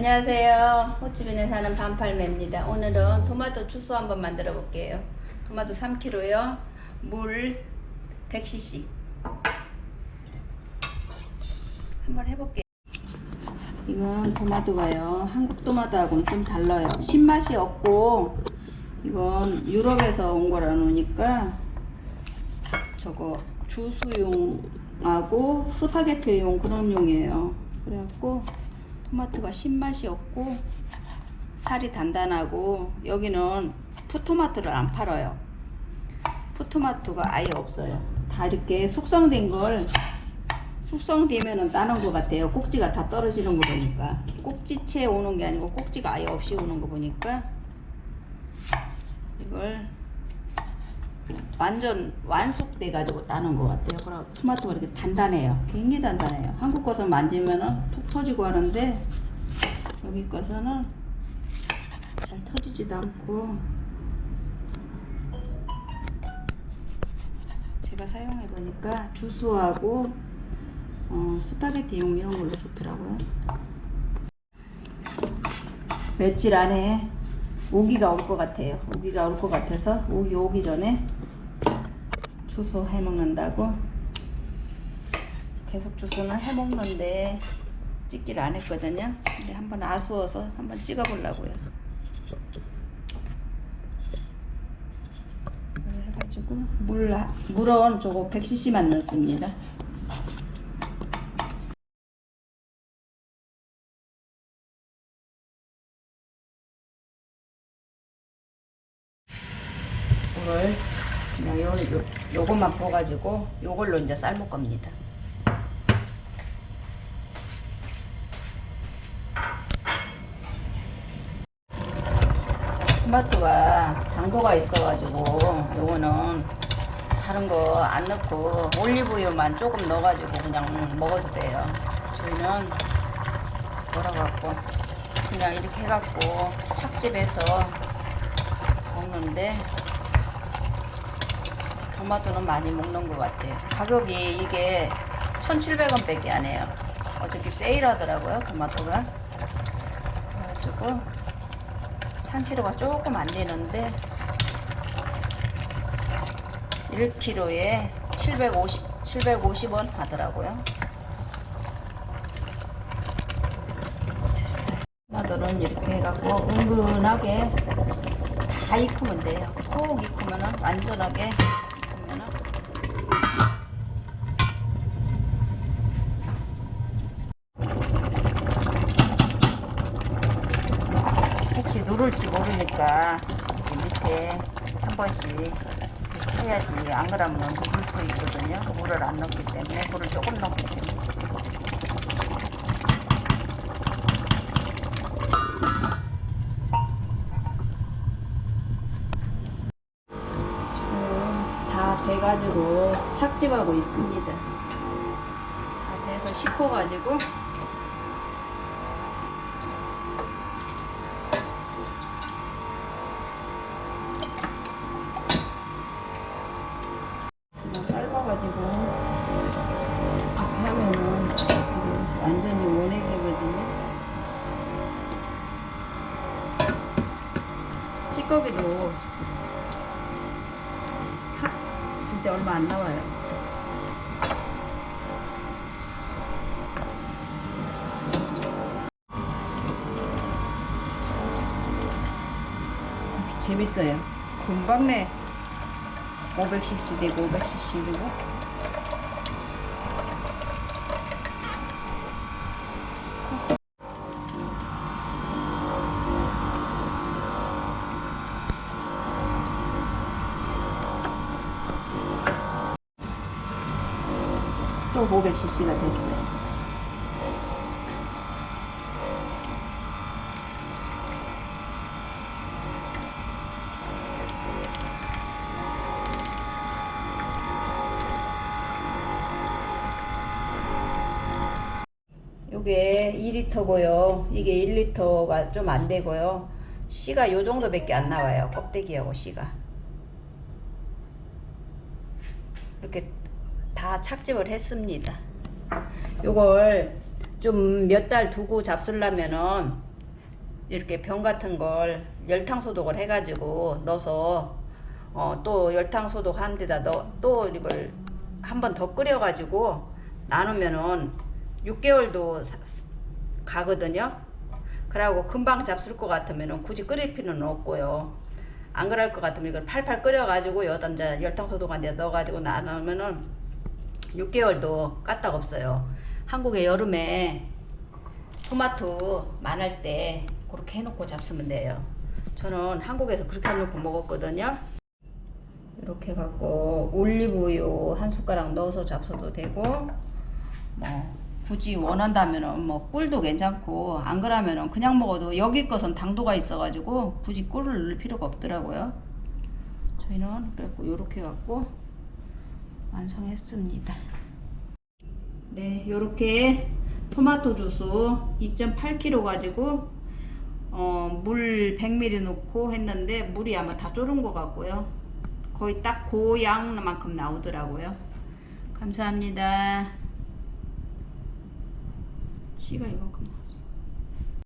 안녕하세요. 호치민에 사는 반팔매입니다. 오늘은 토마토 주스 한번 만들어 볼게요. 토마토 3kg요. 물 100cc. 한번 해볼게요. 이건 토마토가요. 한국 토마토하고는 좀 달라요. 신맛이 없고 이건 유럽에서 온 거라 놓으니까 저거 주스용하고 스파게티용 그런 용이에요. 그래갖고 토마토가 신맛이 없고 살이 단단하고 여기는 푸토마토를 안 팔아요. 푸토마토가 아예 없어요. 다 이렇게 숙성된 걸 숙성되면은 따는 것 같아요. 꼭지가 다 떨어지는 거 보니까 꼭지채 오는 게 아니고 꼭지가 아예 없이 오는 거 보니까 이걸 완전 완숙돼 가지고 따는 것 같아요. 그리고 토마토가 이렇게 단단해요. 굉장히 단단해요. 한국 것은 만지면은 톡 터지고 하는데 여기 것은 잘 터지지도 않고 제가 사용해 보니까 주스하고 어, 스파게티용 이런 걸로 좋더라고요. 며칠 안에 오기가 올 것 같아요. 오기가 올 것 같아서 오기 오기 전에 주소 해 먹는다고 계속 주소는 해 먹는데 찍질 안 했거든요. 근데 한번 아쉬워서 한번 찍어 보려고요. 해가지고 물 물은 저거 100cc만 넣습니다. 물을 그냥 요, 요, 요것만 부어가지고 요걸로 이제 삶을 겁니다. 토마토가 당도가 있어가지고 요거는 다른 거 안 넣고 올리브유만 조금 넣어가지고 그냥 먹어도 돼요. 저희는 뭐라 갖고 그냥 이렇게 해갖고 착집해서 먹는데 토마토는 많이 먹는 것 같아요. 가격이 이게 1,700원 밖에 안 해요. 어저께 세일하더라고요, 토마토가. 그래가지고 3kg가 조금 안 되는데 1kg에 750, 750원 하더라고요. 토마토는 이렇게 해갖고 은근하게 다 익으면 돼요. 푹 익으면은 완전하게 익으면은 혹시 누를지 모르니까 이 밑에 한 번씩 이렇게 해야지 안 그러면 누를 수 있거든요. 물을 안 넣기 때문에 물을 조금 넣기 때문에. 지금 다 돼가지고 착즙하고 있습니다. 다 돼서 식혀가지고 그냥 삶아가지고 이렇게 하면은 이게 완전히 원액이거든요. 찌꺼기도 하, 진짜 얼마 안 나와요. 재밌어요. 금방 내 500cc 되고 500cc 되고 또 500cc가 됐어요. 요게 2리터고요. 이게 1리터가 좀 안 되고요. 씨가 요 정도밖에 안 나와요. 껍데기하고 씨가. 이렇게 다 착즙을 했습니다. 요걸 좀 몇 달 두고 잡수려면은 이렇게 병 같은 걸 열탕 소독을 해가지고 넣어서 어, 또 열탕 소독 한 데다 넣, 또 이걸 한 번 더 끓여가지고 나누면은 6개월도 사- 가거든요. 그러고 금방 잡술 것 같으면은 굳이 끓일 필요는 없고요. 안 그럴 것 같으면 이걸 팔팔 끓여가지고 이제 열탕 소독한 데 넣어가지고 나누면은 6개월도 까딱 없어요. 한국의 여름에 토마토 많을 때 그렇게 해놓고 잡수면 돼요. 저는 한국에서 그렇게 해놓고 먹었거든요. 이렇게 갖고 올리브유 한 숟가락 넣어서 잡숴도 되고 뭐 굳이 원한다면은 뭐 꿀도 괜찮고 안 그러면은 그냥 먹어도 여기 것은 당도가 있어가지고 굳이 꿀을 넣을 필요가 없더라고요. 저희는 그래갖고 요렇게 갖고 완성했습니다. 네, 요렇게 토마토 주스 2.8kg 가지고 어, 물 100ml 넣고 했는데 물이 아마 다 졸은 것 같고요. 거의 딱 고양만큼 나오더라고요. 감사합니다. 씨가 이만큼.